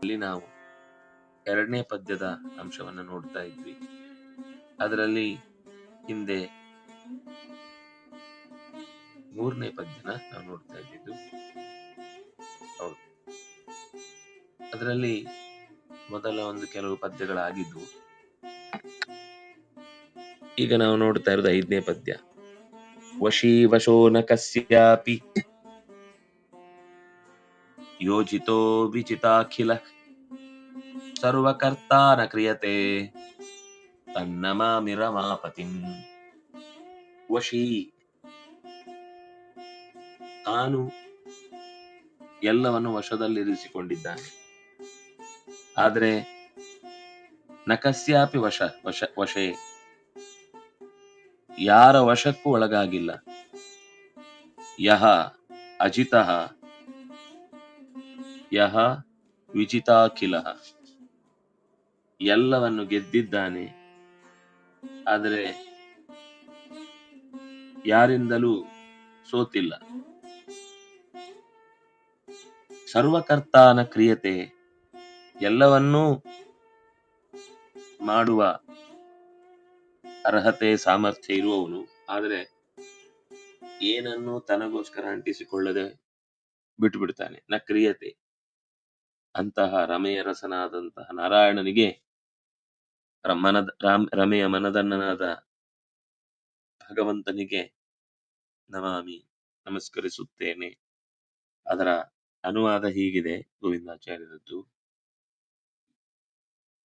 ಅಲ್ಲಿ ನಾವು ಎರಡನೇ ಪದ್ಯದ ಅಂಶವನ್ನು ನೋಡ್ತಾ ಇದ್ವಿ. ಅದರಲ್ಲಿ ಹಿಂದೆ ಮೂರನೇ ಪದ್ಯನ ನಾವು ನೋಡ್ತಾ ಇದ್ದಿದ್ದು. ಅದರಲ್ಲಿ ಮೊದಲ ಒಂದು ಕೆಲವು ಪದ್ಯಗಳಾಗಿದ್ದು ಈಗ ನಾವು ನೋಡ್ತಾ ಇರೋದು ಐದನೇ ಪದ್ಯ. ವಶೀ ವಶೋ ನ ಕಸ್ಯಾಪಿ ಯೋಜಿತೋ ವಿಚಿತಾಖಿಲ ಸರ್ವಕರ್ತಾನ ಕ್ರಿಯತೆ. ತನ್ನಮಾಮಿ ರಮಾಪತಿಂ. ವಶೀ. ತಾನು ಎಲ್ಲವನ್ನು ವಶದಲ್ಲಿರಿಸಿಕೊಂಡಿದ್ದಾನೆ ಆದರೆ ನಕಸ್ಯಾಪಿ ವಶ ವಶ, ವಶೇ. ಯಾರ ವಶಕ್ಕೂ ಒಳಗಾಗಿಲ್ಲ. ಯಹ ಅಜಿತಃ ಯಹ ವಿಜಿತಾಖಿಲ ಎಲ್ಲವನ್ನು ಗೆದ್ದಿದ್ದಾನೆ. ಆದರೆ ಯಾರಿಂದಲೂ ಸೋತಿಲ್ಲ. ಸರ್ವಕರ್ತಾನ ಕ್ರಿಯತೆ ಎಲ್ಲವನ್ನೂ ಮಾಡುವ ಅರ್ಹತೆ, ಸಾಮರ್ಥ್ಯ ಇರುವವನು. ಆದರೆ ಏನನ್ನು ತನಗೋಸ್ಕರ ಅಂಟಿಸಿಕೊಳ್ಳದೆ ಬಿಟ್ಟು ಬಿಡ್ತಾನೆ ನ ಕ್ರಿಯತೆ. ಅಂತಹ ರಮೆಯ ರಸನಾದಂತಹ ನಾರಾಯಣನಿಗೆ ರ- ಮನದ ರಾಮ್, ರಮೆಯ ಮನದನ್ನನಾದ ಭಗವಂತನಿಗೆ ನಮಾಮಿ ನಮಸ್ಕರಿಸುತ್ತೇನೆ. ಅದರ ಅನುವಾದ ಹೀಗಿದೆ ಗೋವಿಂದಾಚಾರ್ಯರದ್ದು.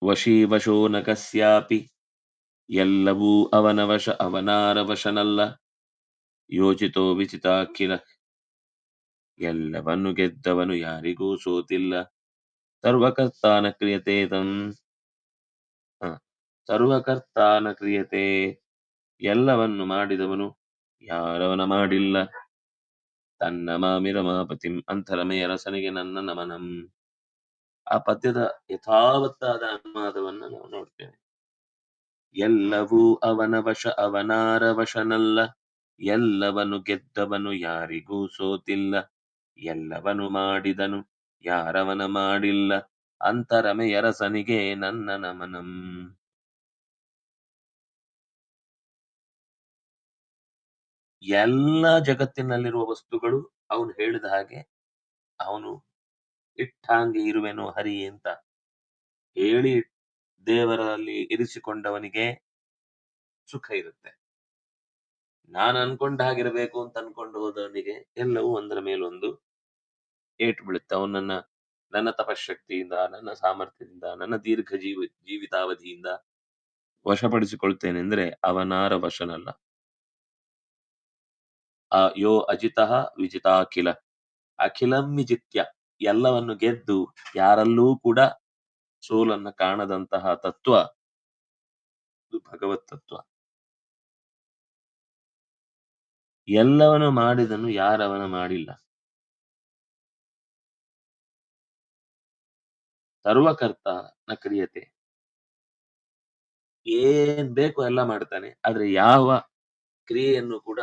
ವಶೀ ವಶೋ ನ ಕಸ್ಯಾಪಿ ಎಲ್ಲವೂ ಅವನ ವಶ ಅವನಾರ ವಶನಲ್ಲ ಯೋಚಿತೋ ವಿಚಿತಾಖಿಲ, ಎಲ್ಲವನ್ನು ಗೆದ್ದವನು ಯಾರಿಗೂ ಸೋತಿಲ್ಲ. ಸರ್ವಕರ್ತಾನ ಕ್ರಿಯತೆ ಇದಂ ಸರ್ವಕರ್ತಾನ ಕ್ರಿಯತೆ ಎಲ್ಲವನ್ನು ಮಾಡಿದವನು ಯಾರವನ ಮಾಡಿಲ್ಲ. ತನ್ನ ಮಾಮಿ ರಮಾಪತಿಂ ಅಂತರಮೆಯ ರಸನಿಗೆ ನನ್ನ ನಮನಂ. ಆ ಪದ್ಯದ ಯಥಾವತ್ತಾದ ಅನುವಾದವನ್ನ ನಾವು ನೋಡ್ತೇವೆ. ಎಲ್ಲವೂ ಅವನ ವಶ ಅವನಾರ ವಶನಲ್ಲ. ಎಲ್ಲವನು ಗೆದ್ದವನು ಯಾರಿಗೂ ಸೋತಿಲ್ಲ. ಎಲ್ಲವನು ಮಾಡಿದನು ಯಾರವನ ಮಾಡಿಲ್ಲ? ಅಂತರಮೆಯರಸನಿಗೆ ನನ್ನ ನಮನಂ. ಎಲ್ಲ ಜಗತ್ತಿನಲ್ಲಿರುವ ವಸ್ತುಗಳು ಅವನು ಹೇಳಿದ ಹಾಗೆ ಅವನು ಇಟ್ಟಾಂಗೆ ಇರುವೆನು ಹರಿ ಅಂತ ಹೇಳಿ ದೇವರಲ್ಲಿ ಇರಿಸಿಕೊಂಡವನಿಗೆ ಸುಖ ಇರುತ್ತೆ. ನಾನು ಅನ್ಕೊಂಡ ಹಾಗಿರಬೇಕು ಅಂತ ಅನ್ಕೊಂಡು ಹೋದವನಿಗೆ ಎಲ್ಲವೂ ಒಂದರ ಮೇಲೊಂದು ಏಟು ಬೀಳುತ್ತೆ ಅವನನ್ನ ನನ್ನ ತಪಶಕ್ತಿಯಿಂದ ನನ್ನ ಸಾಮರ್ಥ್ಯದಿಂದ, ನನ್ನ ದೀರ್ಘ ಜೀವ, ಜೀವಿತಾವಧಿಯಿಂದ ವಶಪಡಿಸಿಕೊಳ್ತೇನೆ ಅಂದ್ರೆ ಅವನಾರ ವಶನಲ್ಲ. ಆ ಯೋ ಅಜಿತಃ ವಿಜಿತಾಖಿಲ ಅಖಿಲಂ. ವಿಜಿತ್ಯ. ಎಲ್ಲವನ್ನು ಗೆದ್ದು ಯಾರಲ್ಲೂ ಕೂಡ ಸೋಲನ್ನ ಕಾಣದಂತಹ ತತ್ವ ಇದು ಭಗವತ್ ತತ್ವ. ಎಲ್ಲವನು ಮಾಡಿದನು ಯಾರವನ ಮಾಡಿಲ್ಲ. ಸರ್ವಕರ್ತ ನ ಕ್ರಿಯತೆ. ಏನ್ ಬೇಕು ಎಲ್ಲ ಮಾಡ್ತಾನೆ. ಆದ್ರೆ ಯಾವ ಕ್ರಿಯೆಯನ್ನು ಕೂಡ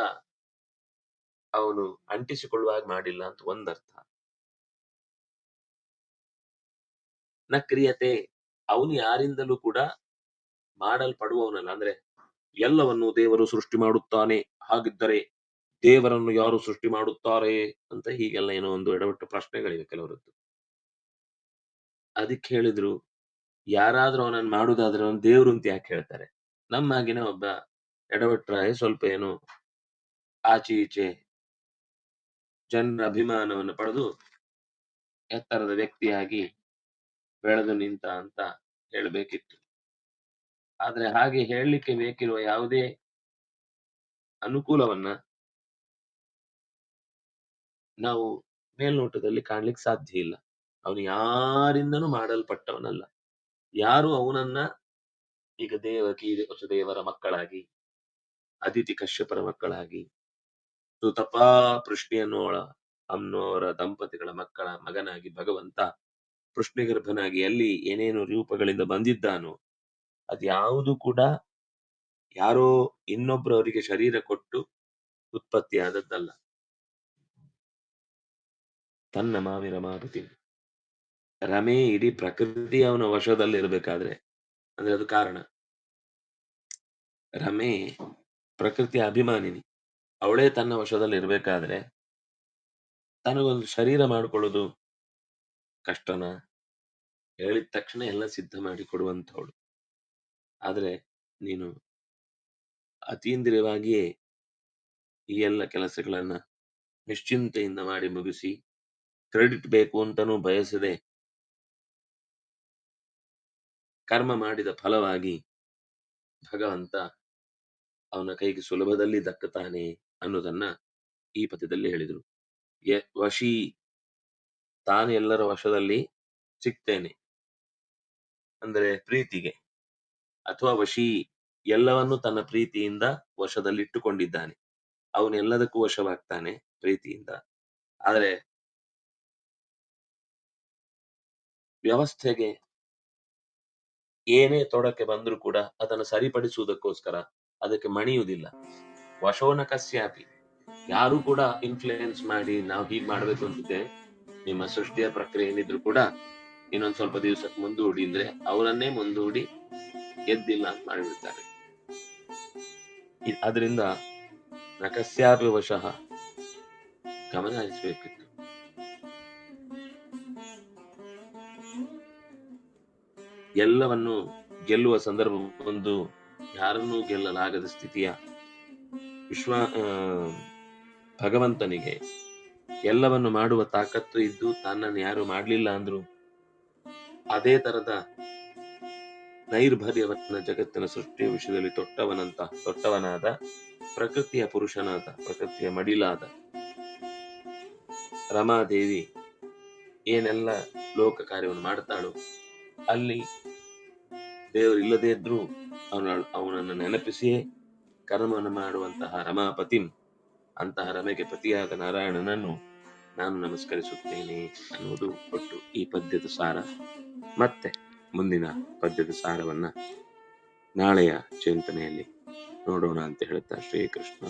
ಅವನು ಅಂಟಿಸಿಕೊಳ್ಳುವಾಗ ಮಾಡಿಲ್ಲ ಅಂತ ಒಂದರ್ಥ. ನ ಕ್ರಿಯತೆ ಅವನು ಯಾರಿಂದಲೂ ಕೂಡ ಮಾಡಲ್ಪಡುವವನಲ್ಲ. ಅಂದ್ರೆ ಎಲ್ಲವನ್ನು ದೇವರು ಸೃಷ್ಟಿ ಮಾಡುತ್ತಾನೆ. ಹಾಗಿದ್ದರೆ ದೇವರನ್ನು ಯಾರು ಸೃಷ್ಟಿ ಮಾಡುತ್ತಾರೆ ಅಂತ ಹೀಗೆಲ್ಲ ಏನೋ ಒಂದು ಎಡವಟ್ಟು ಪ್ರಶ್ನೆಗಳಿವೆ ಕೆಲವರದ್ದು. ಅದಕ್ಕೆ ಹೇಳಿದ್ರು, ಯಾರಾದ್ರೂ ಅವನನ್ನು ಮಾಡುದಾದ್ರೆ ಅವನು ದೇವ್ರು ಅಂತ ಯಾಕೆ ಹೇಳ್ತಾರೆ? ನಮ್ಮಾಗಿನ ಒಬ್ಬ ಎಡವಟ್ರಾಯ ಸ್ವಲ್ಪ ಏನು ಆಚೆ ಈಚೆ ಜನರ ಅಭಿಮಾನವನ್ನು ಪಡೆದು ಎತ್ತರದ ವ್ಯಕ್ತಿಯಾಗಿ ಬೆಳೆದು ನಿಂತ ಅಂತ ಹೇಳಬೇಕಿತ್ತು. ಆದ್ರೆ ಹಾಗೆ ಹೇಳಲಿಕ್ಕೆ ಬೇಕಿರುವ ಯಾವುದೇ ಅನುಕೂಲವನ್ನ ನಾವು ಮೇಲ್ನೋಟದಲ್ಲಿ ಕಾಣ್ಲಿಕ್ಕೆ ಸಾಧ್ಯ ಇಲ್ಲ. ಅವನು ಯಾರಿಂದನೂ ಮಾಡಲ್ಪಟ್ಟವನಲ್ಲ. ಯಾರು ಅವನನ್ನ ಈಗ ದೇವಕಿ ವಸುದೇವರ ಮಕ್ಕಳಾಗಿ, ಅದಿತಿ ಕಶ್ಯಪರ ಮಕ್ಕಳಾಗಿ, ಸುತಪಾ ಪೃಷ್ಣಿಯನ್ನೋಳ ಅನ್ನೋರ ದಂಪತಿಗಳ ಮಕ್ಕಳ ಮಗನಾಗಿ ಭಗವಂತ ಪೃಷ್ಣಿಗರ್ಭನಾಗಿ ಅಲ್ಲಿ ಏನೇನು ರೂಪಗಳಿಂದ ಬಂದಿದ್ದಾನೋ, ಅದ್ಯಾವುದು ಕೂಡ ಯಾರೋ ಇನ್ನೊಬ್ರು ಅವರಿಗೆ ಶರೀರ ಕೊಟ್ಟು ಉತ್ಪತ್ತಿಯಾದದ್ದಲ್ಲ. ತನ್ನ ಮಾವಿರ ರಮಾಪತಿ ರಮೆ ಇಡೀ ಪ್ರಕೃತಿ ಅವನ ವಶದಲ್ಲಿ ಇರಬೇಕಾದ್ರೆ, ಅಂದ್ರೆ ಅದು ಕಾರಣ. ರಮೆ ಪ್ರಕೃತಿಯ ಅಭಿಮಾನಿನಿ. ಅವಳೇ ತನ್ನ ವಶದಲ್ಲಿ ಇರಬೇಕಾದ್ರೆ, ತನಗೊಂದು ಶರೀರ ಮಾಡಿಕೊಳ್ಳೋದು ಕಷ್ಟನ? ಹೇಳಿದ ತಕ್ಷಣ ಎಲ್ಲ ಸಿದ್ಧ ಮಾಡಿ ಕೊಡುವಂಥವಳು ಆದ್ರೆ ನೀನು ಅತೀಂದ್ರಿಯವಾಗಿಯೇ ಈ ಎಲ್ಲ ಕೆಲಸಗಳನ್ನ ನಿಶ್ಚಿಂತೆಯಿಂದ ಮಾಡಿ ಮುಗಿಸಿ, ಕ್ರೆಡಿಟ್ ಬೇಕು ಅಂತನೂ ಬಯಸದೆ ಕರ್ಮ ಮಾಡಿದ ಫಲವಾಗಿ ಭಗವಂತ ಅವನ ಕೈಗೆ ಸುಲಭದಲ್ಲಿ ದಕ್ಕತಾನೆ ಅನ್ನೋದನ್ನ ಈ ಪದ್ಯದಲ್ಲಿ ಹೇಳಿದರು. ವಶಿ ತಾನು ಎಲ್ಲರ ವಶದಲ್ಲಿ ಸಿಗ್ತೇನೆ ಅಂದರೆ ಪ್ರೀತಿಗೆ. ಅಥವಾ ವಶಿ ಎಲ್ಲವನ್ನು ತನ್ನ ಪ್ರೀತಿಯಿಂದ ವಶದಲ್ಲಿಟ್ಟುಕೊಂಡಿದ್ದಾನೆ. ಅವನೆಲ್ಲದಕ್ಕೂ ವಶವಾಗ್ತಾನೆ ಪ್ರೀತಿಯಿಂದ. ಆದರೆ ವ್ಯವಸ್ಥೆಗೆ ಏನೇ ತೊಡಕ್ಕೆ ಬಂದ್ರೂ ಕೂಡ ಅದನ್ನು ಸರಿಪಡಿಸುವುದಕ್ಕೋಸ್ಕರ ಅದಕ್ಕೆ ಮಣಿಯುವುದಿಲ್ಲ. ವಶೋನ ಕಸ್ಯಾಪಿ ಯಾರು ಕೂಡ ಇನ್ಫ್ಲೂಯೆನ್ಸ್ ಮಾಡಿ ನಾವು ಹೀಗ್ ಮಾಡ್ಬೇಕು ಅಂತಿದ್ದೆ ನಿಮ್ಮ ಸೃಷ್ಟಿಯ ಪ್ರಕ್ರಿಯೆ ಏನಿದ್ರು ಕೂಡ ಇನ್ನೊಂದ್ ಸ್ವಲ್ಪ ದಿವಸಕ್ಕೆ ಮುಂದೂಡಿ ಅಂದ್ರೆ ಅವರನ್ನೇ ಮುಂದೂಡಿ ಎದ್ದಿಲ್ಲ ಅಂತ ಮಾಡಿಬಿಡ್ತಾರೆ. ಅದರಿಂದ ನಕಸ್ಯಾಪಿ ವಶಃ ಗಮನ ಹರಿಸಬೇಕಿತ್ತು ಎಲ್ಲವನ್ನು ಗೆಲ್ಲುವ ಸಂದರ್ಭ ಒಂದು ಯಾರನ್ನೂ ಗೆಲ್ಲಲಾಗದ ಸ್ಥಿತಿಯ ವಿಶ್ವ ಭಗವಂತನಿಗೆ ಎಲ್ಲವನ್ನು ಮಾಡುವ ತಾಕತ್ತು ಇದ್ದು ತನ್ನನ್ನು ಯಾರು ಮಾಡಲಿಲ್ಲ ಅಂದ್ರು ಅದೇ ತರದ ನೈರ್ಭರ್ಯವನ್ನ ಜಗತ್ತಿನ ಸೃಷ್ಟಿಯ ವಿಷಯದಲ್ಲಿ ತೊಟ್ಟವನಂತ, ತೊಟ್ಟವನಾದ ಪ್ರಕೃತಿಯ ಪುರುಷನಾದ, ಪ್ರಕೃತಿಯ ಮಡಿಲಾದ ರಮಾದೇವಿ ಏನೆಲ್ಲ ಲೋಕ ಕಾರ್ಯವನ್ನು ಮಾಡ್ತಾಳೋ ಅಲ್ಲಿ ದೇವರು ಇಲ್ಲದೇ ಇದ್ರೂ ಅವನ, ಅವನನ್ನು ನೆನಪಿಸಿಯೇ ಕರ್ಮವನ್ನು ಮಾಡುವಂತಹ ರಮಾಪತಿಂ, ಅಂತಹ ರಮೆಗೆ ಪತಿಯಾದ ನಾರಾಯಣನನ್ನು ನಾನು ನಮಸ್ಕರಿಸುತ್ತೇನೆ ಅನ್ನುವುದು ಒಟ್ಟು ಈ ಪದ್ಯದ ಸಾರ ಮತ್ತೆ ಮುಂದಿನ ಪದ್ಯದ ಸಾರವನ್ನ ನಾಳೆಯ ಚಿಂತನೆಯಲ್ಲಿ ನೋಡೋಣ ಅಂತ ಹೇಳುತ್ತಾ ಶ್ರೀಕೃಷ್ಣ.